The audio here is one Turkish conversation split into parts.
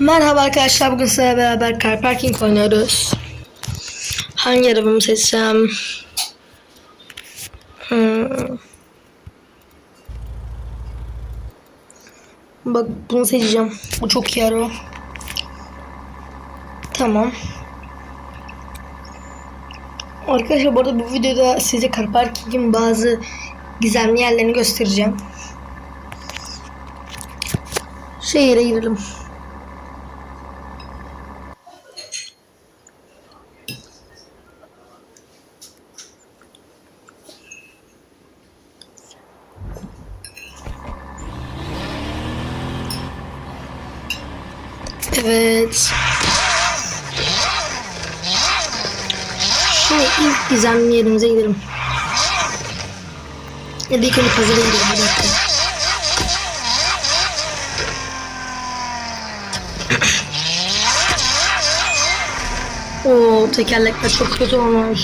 Merhaba arkadaşlar bugün sizlerle beraber car parking oynuyoruz. Hangi arabamı seçsem? Hmm. Bak bunu seçeceğim. Bu çok iyi araba. Tamam. Arkadaşlar bu arada bu videoda size car parkingin bazı gizemli yerlerini göstereceğim. Şehire girelim. Evet. Şimdi ilk gizemli yerimize gidelim. Ya da ilk önce pazara gidelim. Bir dakika. Oo tekerlekler çok kötü olmuş.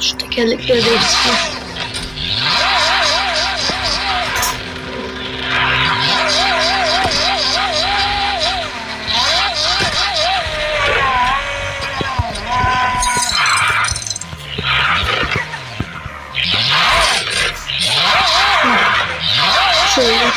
Şu tekerlekleri değiştireyim. Şöyle.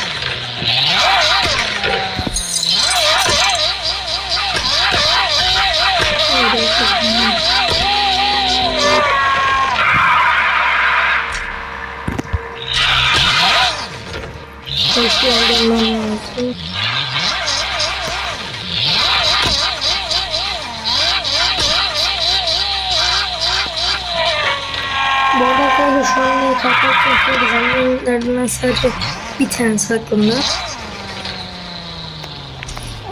Hoş geldin lazım. Arkadaşlar şu anda kalkmak yapıyoruz. Annemlerden sadece bir tanesi aklımda.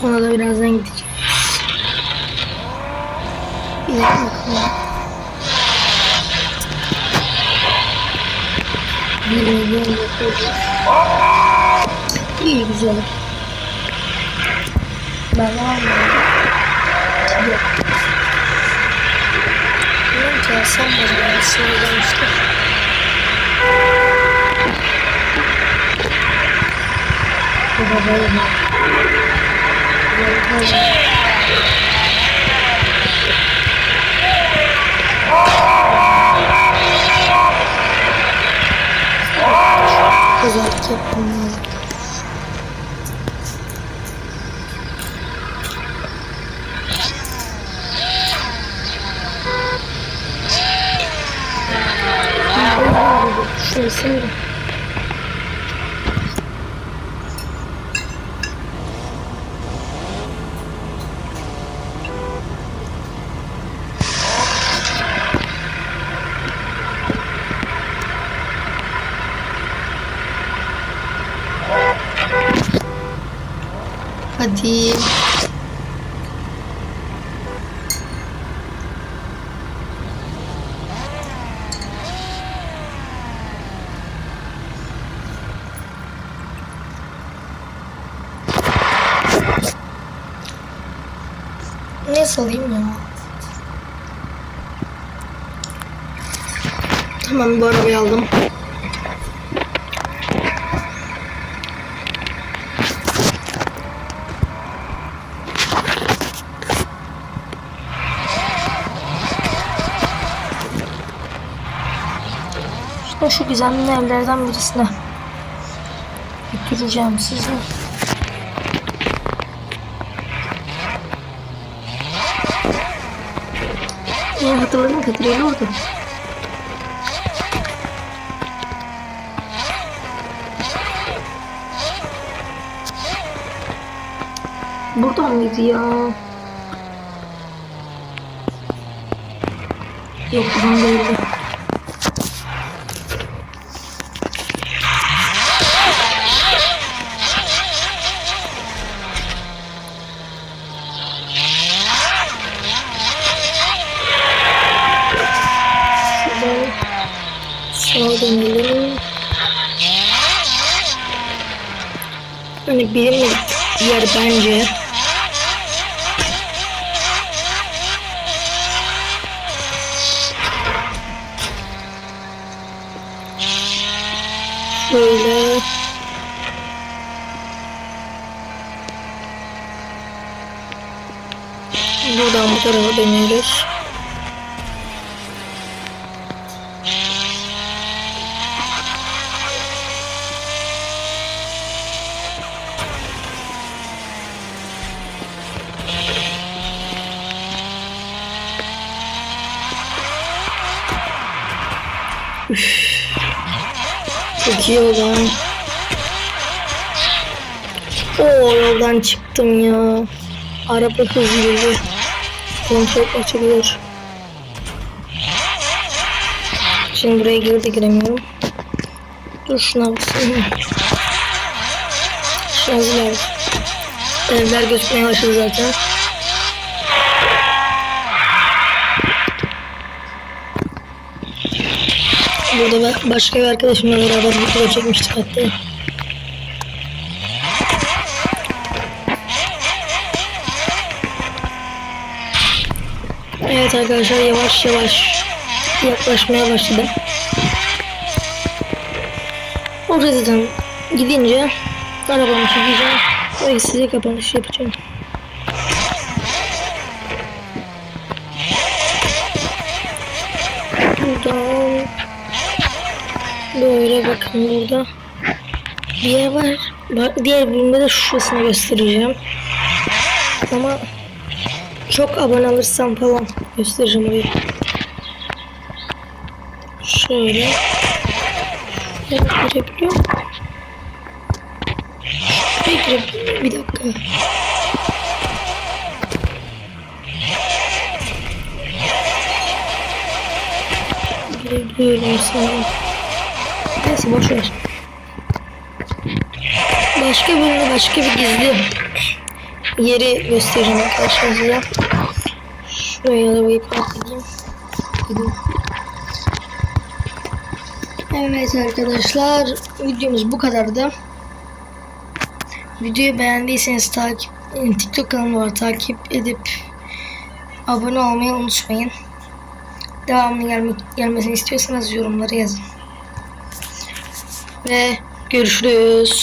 Ona da birazdan gideceğiz. Bir dakika. Bir milyon yapıyoruz. İyi güzel. Ben mı? Yok. Ki alsam mı acaba? Sinirlenmiştim. Bu da böyle. Böyle. 수 있습니다. 어디? Ne salayım ya? Tamam bu arabayı aldım. Şu gizemli evlerden birisine götüreceğim sizi. Ya hatırladım Kadir'e orada. Burada mıydı ya? Yok buradan değildi. hani bilinmedik bir yer bence. Şöyle. Buradan bu tarafa dönüyoruz. Çok iyi olan. Oo yoldan çıktım ya. Araba hızlı. Kontrol açılıyor. Şimdi buraya geri de giremiyorum. Dur şuna basayım. Şarjlar. Evler gözükmeye başladı zaten. Burada ben başka bir arkadaşımla beraber video çekmiştik hatta. Evet arkadaşlar yavaş yavaş yaklaşmaya başladım. Orada zaten gidince arabamı çekeceğim ve size kapanış yapacağım. Buradan böyle bakın burada bir yer var. Bak, diğer bölümde de şurasını göstereceğim. Ama çok abone alırsam falan göstereceğim orayı. Şöyle. Evet, girebiliyor muyum? Şuraya Bir dakika. Girebiliyorum sanırım. Neyse boş. Başka bölümde başka bir gizli yeri göstereceğim arkadaşlar size. Şuraya arabayı park edeyim. Evet arkadaşlar videomuz bu kadardı. Videoyu beğendiyseniz takip TikTok kanalım var takip edip abone olmayı unutmayın. Devamlı gelmek, gelmesini istiyorsanız yorumlara yazın. Görüşürüz.